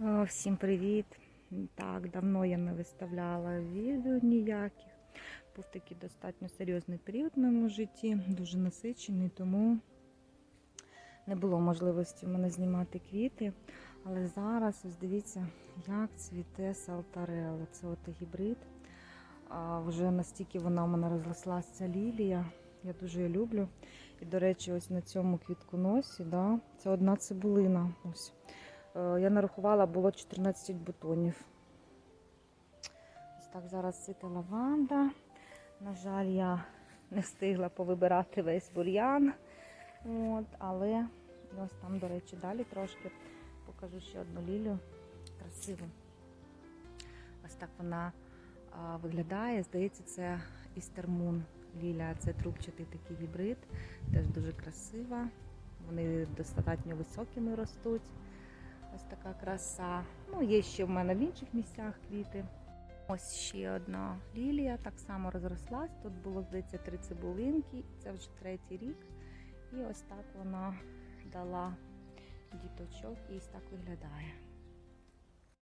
О, Всім привіт! Так, давно я не виставляла відео ніяких. Був такий достатньо серйозний період в моєму житті, дуже насичений, тому не було можливості в мене знімати квіти. Але зараз, ось дивіться, як цвіте салтарелла. Це от гібрид. А вже настільки вона у мене розрослася ця лілія. Я дуже її люблю. І, до речі, ось на цьому квітконосі, да, це одна цибулина. Ось. Е, Я нарахувала, було 14 бутонів. Ось так зараз цвіте лаванда. На жаль, я не встигла повибирати весь бур'ян. От, але ось там, до речі, далі трошки покажу ще одну лілію. Красиву. Ось так вона а, виглядає. Здається, це Істермун ліля. Це трубчатий такий гібрид. Теж дуже красива. Вони достатньо високими ростуть. Ось така краса. Ну, є ще в мене в інших місцях квіти. Ось ще одна лілія, так само розрослась. Тут було, здається, три цибулинки, це вже третій рік. І ось так вона дала діточок і ось так виглядає.